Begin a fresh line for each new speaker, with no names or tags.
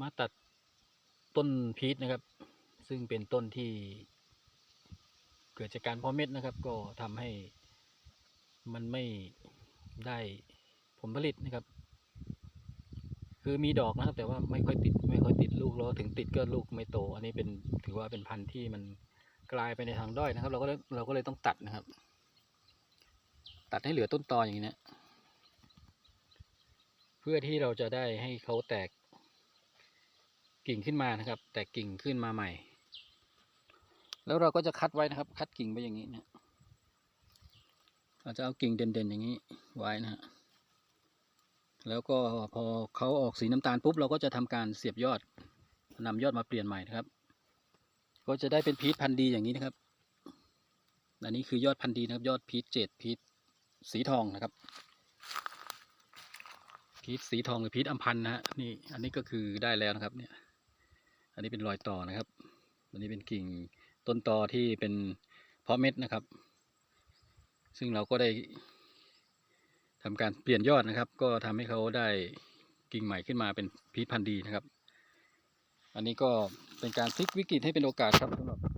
มาตัดต้นพีชนะครับ ซึ่งเป็นต้นที่ เกิดจากการเพาะเม็ดนะครับ ก็ทำให้มันไม่ได้ผลผลิตนะครับ คือมีดอกนะครับ แต่ว่าไม่ค่อยติดไม่ค่อยติดลูกแล้วถึงติดก็ลูกไม่โต อันนี้เป็นถือว่าเป็นพันธุ์ที่มันกลายไปในทางด้อยนะครับ เราก็เลยเราก็เลยต้องตัดนะครับ ตัดให้เหลือต้นตออย่างนี้นะเพื่อที่เราจะได้ให้เขาแตก กิ่งขึ้นมานะครับ แตกกิ่งขึ้นมาใหม่ แล้วเราก็จะคัดไว้นะครับ คัดกิ่งไปอย่างนี้นะเราจะเอากิ่งเด่นๆอย่างนี้ไว้นะฮะแล้วก็พอเขาออกสีน้ำตาลปุ๊บเราก็จะทำการเสียบยอดนำยอดมาเปลี่ยนใหม่นะครับ ก็จะได้เป็นพีชพันธุ์ดีอย่างนี้นะครับอันนี้คือยอดพันธุ์ดีนะครับ ยอดพีชเจ็ดพีชสีทองนะครับ พีชสีทองหรือพีชอัมพันนะฮะนี่อันนี้ก็คือได้แล้วนะครับเนี่ย อันนี้เป็นรอยต่อนะครับ อันนี้เป็นกิ่งต้นตอที่เป็นเพาะเม็ดนะครับ ซึ่งเราก็ได้ทำการเปลี่ยนยอดนะครับ ก็ทำให้เขาได้กิ่งใหม่ขึ้นมาเป็นพีชพันธุ์ดีนะครับ อันนี้ก็เป็นการพลิกวิกฤตให้เป็นโอกาสครับสำหรับ